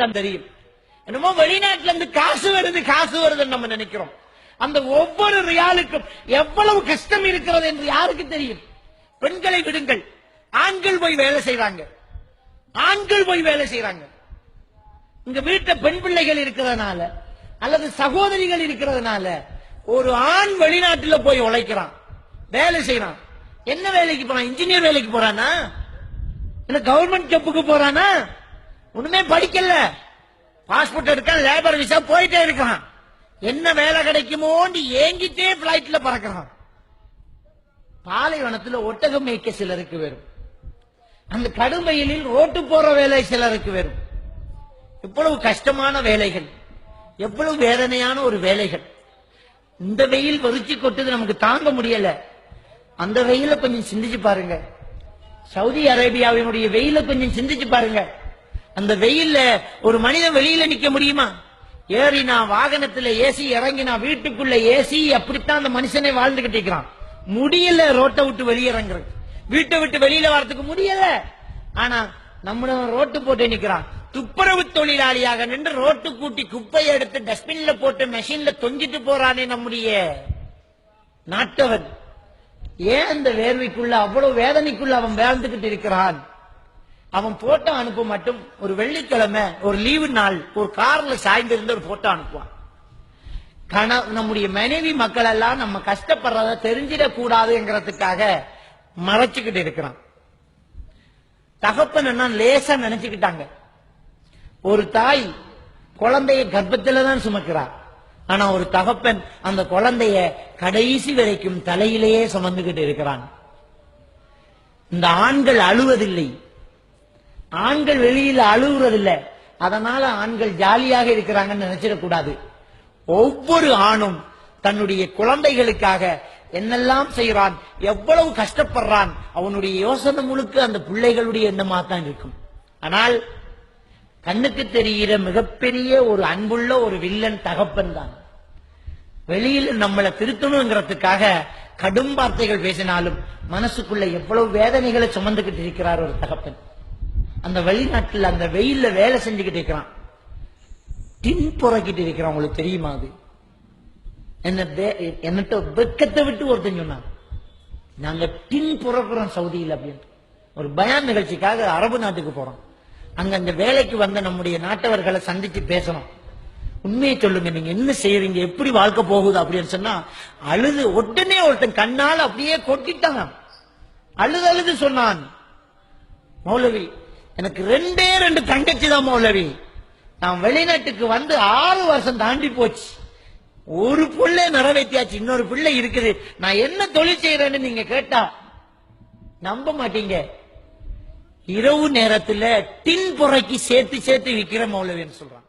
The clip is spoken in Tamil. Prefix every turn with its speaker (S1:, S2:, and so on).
S1: தான் தெரியும். என்னமோ வெளிநாட்டுல இருந்து காசு வருது காசு வருதுன்னு நம்ம நினைக்கிறோம். அந்த ஒவ்வொரு ரியாலுக்கும் எவ்வளவு கஷ்டம் இருக்கிறது என்று யாருக்கு தெரியும்? பெண்களை விடுங்கள். ஆண்கள் போய் வேலை செய்றாங்க. ஆண்கள் போய் வேலை செய்யறாங்க இங்க வீட்டுல பெண் பிள்ளைகள் இருக்கிறதுனால அல்லது சகோதரிகள் இருக்கிறதுனால ஒரு ஆண் வெளிநாட்டுல போய் உழைக்கிறான். வேலை செய்யறான் என்ன வேலைக்கு போறான்? இன்ஜினியர் வேலைக்கு போறானா? இல்ல கவர்மெண்ட் ஜப்புக்கு போறானா? ஒண்ணுமே படிக்கல. பாஸ்போர்ட் எடுக்கான் லேபர் விசா போயிட்டே இருக்கான். என்ன வேலை கிடைக்குமோன்னு ஏங்கிட்டே பிளைட்ல பறக்கிறான். பாலைவனத்துல ஒட்டகம் மேய்க்க சிலருக்கு வரும். அந்த கடுமையிலில் ரோட்டு போற வேலை சிலருக்கு வரும். எவ்வளவு கஷ்டமான வேலைகள். எவ்வளவு வேதனையான ஒரு வேலைகள். இந்த வெயில் வெறிச்சு கொட்டுது நமக்கு தாங்க முடியல. அந்த வெயில கொஞ்சம் சிந்திச்சு பாருங்க. சவுதி அரேபியாவினுடைய வெயில கொஞ்சம் சிந்திச்சு பாருங்க. அந்த வெயில்ல ஒரு மனிதன் வெளியில நிக்க முடியுமா? ஏறினா வாகனத்துல ஏசி இறங்கினா வீட்டுக்குள்ள ஏசி அப்படித்தான் அந்த மனுஷனே வாழ்ந்துகிட்டு இருக்கிறான். முடியல ரோட்டை விட்டு வெளியிறங்குறது வீட்டை விட்டு வெளியில வரதுக்கு முடியல. ஆனா நம்மள ரோட்டு போட்டு நிக்கிறான். துப்புரவு தொழிலாளியாக நின்று ரோட்டு கூட்டி குப்பையை எடுத்து டஸ்ட்பின்ல போட்டு மெஷின்ல தொங்கிட்டு போறானே நம்முடைய நாட்டவன். ஏன் அந்த வேர்வைக்குள்ள அவ்வளவு வேதனைக்குள்ள அவன் வாழ்ந்துகிட்டு இருக்கிறான்? அவன் போட்டோ அனுப்ப மட்டும் ஒரு வெள்ளிக்கிழமை ஒரு லீவு நாள் ஒரு கார்ல சாய்ந்திருந்து ஒரு போட்டோ அனுப்புவான். கண நம்முடைய மனைவி மக்கள் எல்லாம் நம்ம கஷ்டப்படுறத தெரிஞ்சிடக்கூடாதுங்கிறதுக்காக மறைச்சுக்கிட்டு இருக்கிறான். தகப்பன் என்ன லேசா நினைச்சுக்கிட்டாங்க. ஒரு தாய் குழந்தைய கர்ப்பத்தில் தான் சுமக்கிறார். ஆனா ஒரு தகப்பன் அந்த குழந்தைய கடைசி வரைக்கும் தலையிலேயே சுமந்துகிட்டு இருக்கிறான். இந்த ஆண்கள் அழுவதில்லை. ஆண்கள் வெளியில அழுகுறதில்லை. அதனால ஆண்கள் ஜாலியாக இருக்கிறாங்கன்னு நினைச்சிடக்கூடாது. ஒவ்வொரு ஆணும் தன்னுடைய குழந்தைகளுக்காக என்னெல்லாம் செய்யறான் எவ்வளவு கஷ்டப்படுறான் அவனுடைய யோசனை முழுக்க அந்த பிள்ளைகளுடைய எண்ணமா தான் இருக்கும். ஆனால் கண்ணுக்கு தெரிகிற மிகப்பெரிய ஒரு அன்புள்ள ஒரு வில்லன் தகப்பன் தான். வெளியில் நம்மளை திருத்தணுங்கிறதுக்காக கடும் வார்த்தைகள் பேசினாலும் மனசுக்குள்ள எவ்வளவு வேதனைகளை சுமந்துகிட்டு இருக்கிறார் ஒரு தகப்பன். அந்த வெளிநாட்டில் அந்த வெயில்ல வேலை செஞ்சுக்கிட்டு இருக்கிறான். டின் புறக்கிட்டு இருக்கிறான் உங்களுக்கு தெரியுமா அது? என்ன என்னட்ட வெக்கத்தை விட்டு ஒருத்தன் சொன்னான். நாங்க டின் புறக்கிறோம் சவுதியில் அப்படின்னு. ஒரு பயான் நிகழ்ச்சிக்காக அரபு நாட்டுக்கு போறோம். அங்க அந்த வேலைக்கு வந்த நம்முடைய நாட்டவர்களை சந்திச்சு பேசணும். உண்மையை சொல்லுங்க நீங்க என்ன செய்யறீங்க? எப்படி வாழ்க்கை போகுது அப்படின்னு சொன்னா அழுது உடனே ஒருத்தன் கண்ணால் அப்படியே கொட்டிட்டான். அழுது அழுது சொன்னான். மௌலவி எனக்கு ரெண்டே ரெண்டு தங்கச்சி தான் மௌலவி. நான் வெளிநாட்டுக்கு வந்து ஆறு வருஷம் தாண்டி போச்சு. ஒரு பிள்ளை நிறைவேற்றியாச்சு இன்னொரு பிள்ளை இருக்குது. நான் என்ன தொழில் செய்யறேன்னு நீங்க கேட்டா நம்ப மாட்டீங்க. இரவு நேரத்துல டின் புறக்கி சேர்த்து சேர்த்து விற்கிற மௌலவின்னு சொல்றான்.